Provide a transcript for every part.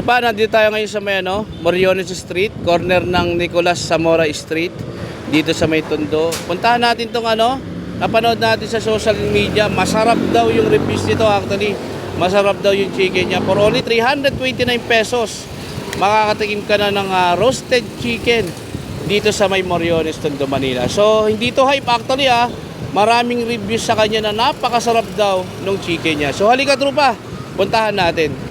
Tropa, nandito tayo ngayon sa may ano, Moriones Street, corner ng Nicolas Zamora Street, dito sa may Tondo. Puntahan natin tong ano, napanood natin sa social media, masarap daw yung reviews nito actually. Masarap daw yung chicken niya. For only 329 pesos, makakatikim ka na ng ah, roasted chicken dito sa may Moriones, Tondo, Manila. So, hindi to hype actually ah. Maraming reviews sa kanya na napakasarap daw ng chicken niya. So, halika tropa, puntahan natin.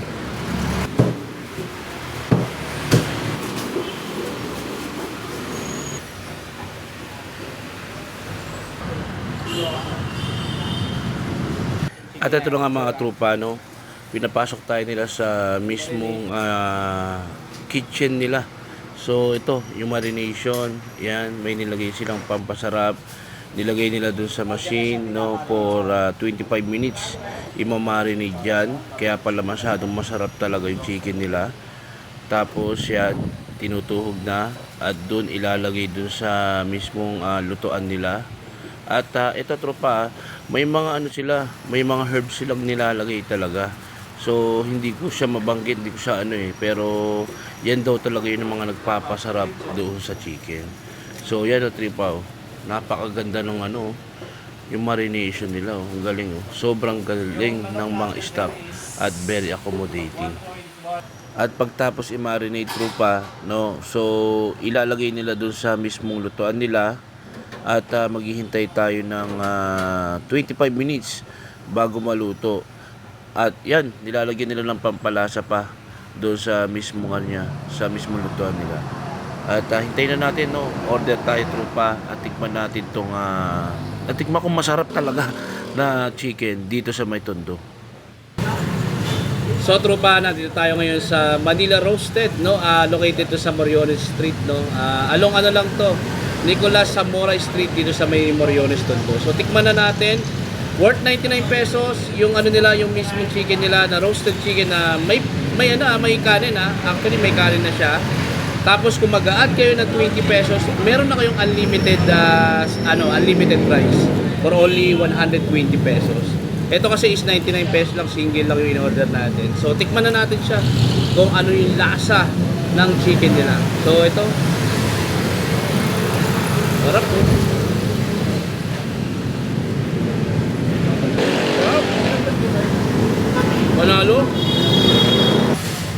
At ito nga mga trupa, no? Pinapasok tayo nila sa mismong ah, kitchen nila. So ito, yung marination, yan, may nilagay silang pampasarap. Nilagay nila dun sa machine, no, for ah, 25 minutes. Imamarinate dyan. Kaya pala masyadong masarap talaga yung chicken nila. Tapos yan, tinutuhog na at doon ilalagay dun sa mismong ah, lutuan nila. At ah, ito tropa, may mga ano sila, may mga herbs silang nilalagay talaga. So hindi ko siya mabanggit, hindi ko siya ano eh, pero yan daw talaga yun ang mga nagpapasarap doon sa chicken. So yan o tripa, oh. napakaganda ng ano, yung marination nila, oh. ang galing oh. Sobrang galing ng mga staff at very accommodating. At pagtapos i-marinate trupa, no, so ilalagay nila doon sa mismong lutuan nila at ah, maghihintay tayo ng ah, 25 minutes bago maluto. At yan, nilalagyan nila ng pampalasa pa doon sa mismo kanya, sa mismo lutuan nila. At ah, hintayin na natin, no, order tayo trupa at tikman natin tong uh, at tikman kung masarap talaga na chicken dito sa May Tondo. So tropa, nandito tayo ngayon sa Manila Roasted, no? Ah, located to sa Moriones Street, no? Ah, along ano lang to, Nicolas Zamora Street dito sa may Moriones Tondo. So tikman na natin. Worth 99 pesos yung ano nila, yung mismong chicken nila na roasted chicken na may may ano, ah, may kanin ah. Actually may kanin na siya. Tapos kung mag-add kayo ng 20 pesos, meron na kayong unlimited ah, ano, unlimited price for only 120 pesos. Ito kasi is 99 pesos lang, single lang yung in-order natin. So, tikman na natin siya kung ano yung lasa ng chicken nila. So, ito. Sarap po. Sarap. Panalo.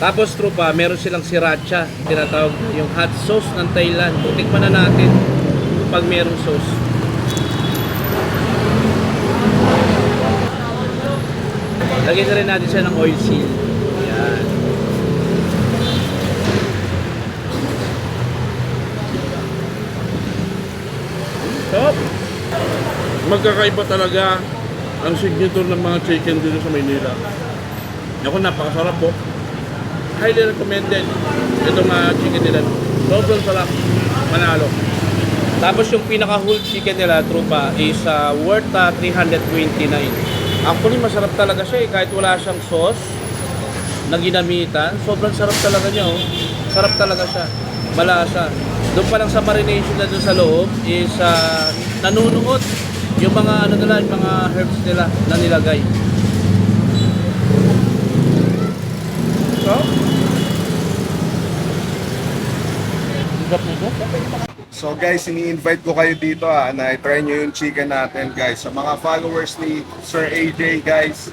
Tapos trupa, meron silang sriracha, tinatawag yung hot sauce ng Thailand. Tikman na natin pag merong sauce. Lagyan na rin natin siya ng oil seal. Yan. Magkakaiba talaga ang signature ng mga chicken dito sa Maynila. Ako, napakasarap po. Highly recommended itong uh, chicken nila. Sobrang sarap. Manalo. Tapos yung pinaka whole chicken nila, trupa, is uh, worth uh, 329. Actually, masarap talaga siya eh. Kahit wala siyang sauce na ginamitan, sobrang sarap talaga niya oh. Sarap talaga siya. Malasa. Doon pa lang sa marination na doon sa loob is uh, nanunuot yung mga ano nila, yung mga herbs nila na nilagay. So, So guys, ini-invite ko kayo dito ah, na i-try nyo yung chicken natin guys. Sa mga followers ni Sir AJ guys,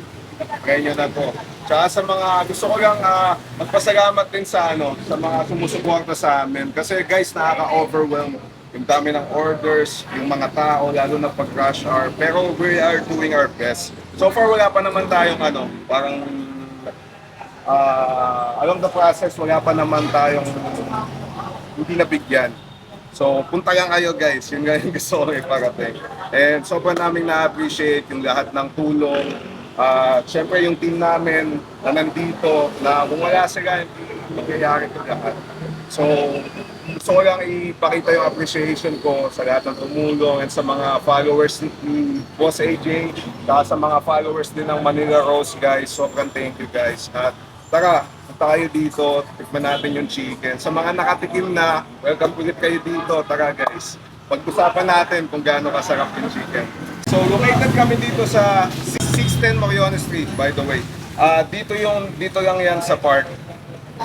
try nyo na to. Tsaka sa mga gusto ko lang ah, magpasalamat din sa ano, sa mga sumusuporta sa amin. Kasi guys, nakaka-overwhelm yung dami ng orders, yung mga tao, lalo na pag rush hour. Pero we are doing our best. So far, wala pa naman tayong ano, parang ah, along the process, wala pa naman tayong hindi nabigyan. So, punta lang kayo guys. Yun nga yung gusto ko iparating. And sobrang namin na-appreciate yung lahat ng tulong. At syempre yung team namin na nandito, na kung wala sila, hindi mangyayari ito lahat. So, gusto ko lang ipakita yung appreciation ko sa lahat ng tumulong and sa mga followers ni- Boss AJ, saka sa mga followers din ng Manila Rose guys. Sobrang thank you guys. At tara, kayo dito, tikman natin yung chicken. Sa mga nakatikim na, welcome ulit kayo dito. Tara guys, pag-usapan natin kung gaano kasarap yung chicken. So located kami dito sa 610 Moriones Street by the way. Ah, dito yung dito lang yan sa park.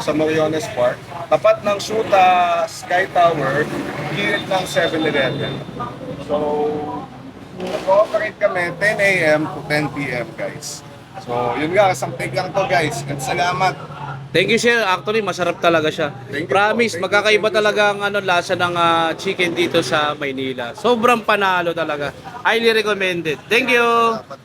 Sa Moriones Park. Tapat ng Shuta Sky Tower, gilid ng 7-Eleven. So, nag-ooperate kami 10 a.m. to 10 p.m. guys. So, yun nga, take lang to guys. And salamat. Thank you sir. Actually, masarap talaga siya. Thank you Promise, po. Thank you, magkakaiba you, talaga ang ano, lasa ng ah, chicken dito sa Maynila. Sobrang panalo talaga. Highly recommended. Thank you. Dapat